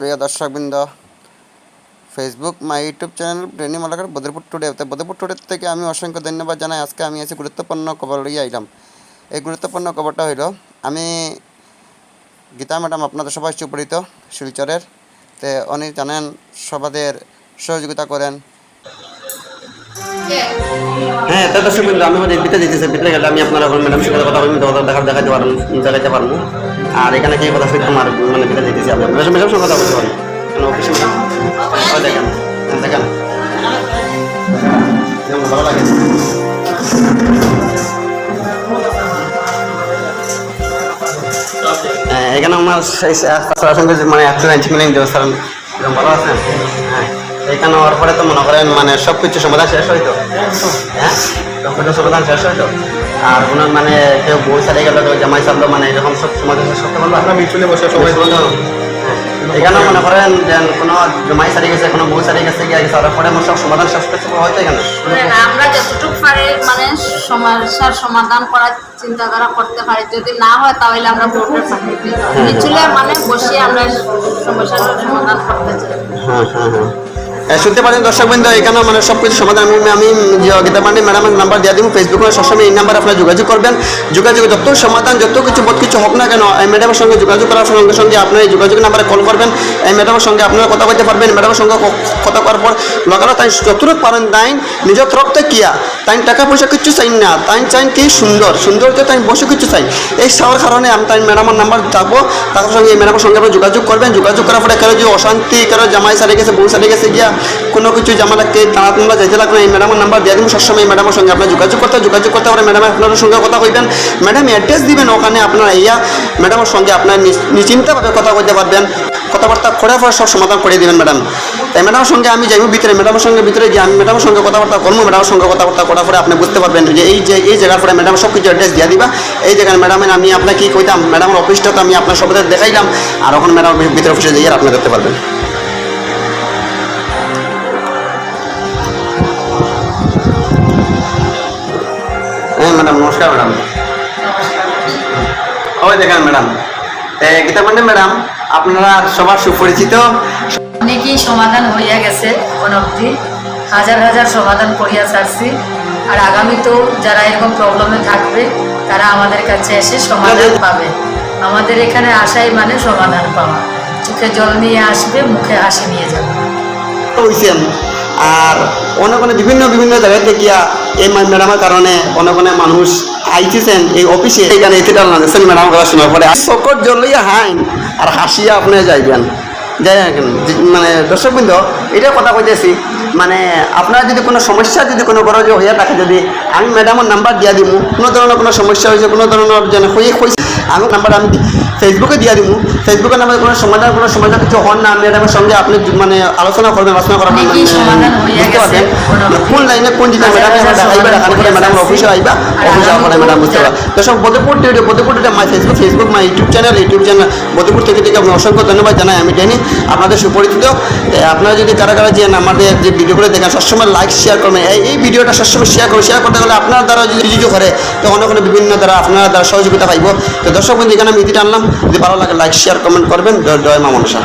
প্রিয় দর্শকবৃন্দ Facebook my YouTube channel ট্রেনি মালাকার বদরপুর টুডে বদরপুর টুডে থেকে আমি অসংখ্য ধন্যবাদ জানাই। আজকে আমি এসে গুরুত্বপূর্ণ খবর লইয়া আইলাম। এই গুরুত্বপূর্ণ খবরটা হইল, আমি গীতা ম্যাডাম আপনাদের সবাই সুপরিচিত, শিলচরের। তে উনি জানেন, সবাদের সহযোগিতা করেন। হ্যাঁ তা দর্শক বিন্দু আমি আমাদের ভিতরে দিতেছি ভিতরে গেলে। আমি আপনার ম্যাডাম সাথে কথা বলব কথা দেখা দেখাতে পারব দেখাতে পারব আর এখানে কি কথা শুনতে আমার মানে ভিতরে দিতেছি আমি ম্যাডাম ম্যাডাম সঙ্গে কথা বলতে পারি কেন অফিসে দেখেন দেখেন। ভালো লাগে। হ্যাঁ, এখানে আমার মানে একটু মিলিং দেবো স্যার ভালো আছেন? হ্যাঁ। এখানে হওয়ার পরে তো মনে করেন মানে সব কিছু সমাধান শেষ হইতো হ্যাঁ? সব কিছু সমাধান শেষ হইতো আর কোনো মানে কেউ বই সারিয়ে গেল কেউ জামাই সারলো মানে এরকম সব সমাধান শেষ করতে পারব আমরা মিছিলে বসে সবাই এখানে মনে করেন যে কোনো জমাই সারিয়ে গেছে কোনো বই সারিয়ে গেছে গিয়ে তারপরে পরে সব সমাধান শেষ করতে হয়তো এখানে। আমরা যতটুকু পারি মানে সমস্যার সমাধান করার চিন্তাধারা করতে পারি। যদি না হয় তাহলে আমরা বোর্ডের মিছিলে মানে বসে আমরা সমস্যার সমাধান করতে চাই। হ্যাঁ হ্যাঁ হ্যাঁ। শুনতে পারেন দর্শক বৃন্দ এখানে মানে সব কিছু সমাধান আমি আমি গীতা পান্ডে ম্যাডামের নাম্বার দিয়ে দিব ফেসবুকে সবসময় এই নাম্বার আপনারা যোগাযোগ করবেন। যোগাযোগ যত সমাধান, যত কিছু বোধ কিছু হোক না কেন, এই ম্যাডামের সঙ্গে যোগাযোগ করার সঙ্গে সঙ্গে আপনার এই যোগাযোগ নাম্বারে কল করবেন। এই ম্যাডামের সঙ্গে আপনারা কথা বলতে পারবেন, ম্যাডামের সঙ্গে কথা করার পর লাগালো তাই যতটুকু পারেন, তাই নিজের তরফ থেকে কিয়া, তাই টাকা পয়সা কিছু চাই না, তাই চাই কি সুন্দর সৌন্দর্য তাই বসে কিছু চাই। এই চাওয়ার কারণে আমি তাই ম্যাডামের নাম্বার থাকব তার সঙ্গে এই ম্যাডামের সঙ্গে আপনারা যোগাযোগ করবেন। যোগাযোগ করার পরে কারও যে অশান্তি, কারও জামাই সারে গেছে, বউ সারে গেছে গিয়া কোনো কিছু জামালাকে টানা তোমরা যাইতে লাগবে এই ম্যাডামের নাম্বার দিয়ে দিব, সবসময় ম্যাডামের সঙ্গে আপনার যোগাযোগ করতে যোগাযোগ করতে পারে ম্যাডাম আপনার সঙ্গে কথা কইবেন ম্যাডাম অ্যাড্রেস দিবেন, ওখানে আপনার ইয়া ম্যাডামের সঙ্গে আপনার নিশ্চিন্তভাবে কথা বলতে পারবেন। কথাবার্তা করে পরে সব সমাধান করে দেবেন ম্যাডাম তাই ম্যাডামের সঙ্গে আমি যাইব ভিতরে ম্যাডামের সঙ্গে ভিতরে গিয়ে আমি ম্যাডামের সঙ্গে কথাবার্তা করব ম্যাডামের সঙ্গে কথাবার্তা করার পরে আপনি বুঝতে পারবেন যে এই যে, এই জায়গার পরে ম্যাডাম সব কিছু অ্যাড্রেস দিয়ে দিবা। এই জায়গায় ম্যাডামের আমি আপনাকে কি কইতাম ম্যাডামের অফিসটা তো আমি আপনার সবাই দেখাইলাম। আর ওখানে ম্যাডাম ভিতরে অফিসে যাইয়ে আপনি দেখতে পারবেন। ম্যাডাম নমস্কার ম্যাডাম। ওই দেখেন ম্যাডাম গীতা পান্ডে ম্যাডাম আপনারা সবার সুপরিচিত। অনেকই সমাধান হইয়া গেছে এখন অবধি হাজার হাজার সমাধান করিয়া ছাড়ছি। আর আগামীতেও যারা এরকম প্রবলেমে থাকবে তারা আমাদের কাছে এসে সমাধান পাবে। আমাদের এখানে আসাই মানে সমাধান পাওয়া। চোখে জল নিয়ে আসবে মুখে হাসি নিয়ে যাবে। আর অনেক অনেক বিভিন্ন বিভিন্ন জায়গায় থেকে এই ম্যাডামের কারণে অনেক অনেক মানুষ আইতেছেন এই অফিসে। এইখানে এতে না দেখছেন ম্যাডাম কথা শোনার পরে চকর জ্বলিয়া হাইন, আর হাসিয়া আপনি যাইবেন। যাই না কেন, মানে দর্শকবৃন্দ এটা কথা কইতেছি মানে আপনার যদি কোনো সমস্যা যদি কোনো বড় যে হইয়া থাকে যদি আমি ম্যাডামের নাম্বার দিয়া দিব কোনো ধরনের কোনো সমস্যা হয়েছে কোনো ধরনের যেন হয়ে হয়েছে আমি নাম্বার আমি ফেসবুকে দিয়া দিব ফেসবুকের নাম্বার কোনো সমাধান কোনো সমাধান কিছু হন না ম্যাডামের সঙ্গে আপনি মানে আলোচনা করবেন আলোচনা বুঝতে পারবেন কোন লাইনে কোন জিনিস ম্যাডাম আমরা দেখাইবা দেখানোর পরে ম্যাডাম অফিসে আইবা অফিসে আপনার ম্যাডাম বুঝতে দর্শক my Facebook Facebook my YouTube channel YouTube channel Badarpur থেকে থেকে অসংখ্য ধন্যবাদ জানাই আমি ডেনি আপনাদের সুপরিচিত। আপনারা যদি কারা কারা যে আমাদের যে ভিডিওগুলো দেখেন, সবসময় লাইক শেয়ার করবেন। এই ভিডিওটা সবসময় শেয়ার করুন শেয়ার করতে গেলে আপনার দ্বারা যদি ভিডিও করে, তো অনেক বিভিন্ন দ্বারা আপনার দ্বারা সহযোগিতা পাইব। তো দর্শক বন্ধু, এখানে আমি ইতি টানলাম। যদি ভালো লাগে লাইক শেয়ার কমেন্ট করবেন। জয় মা মনসা।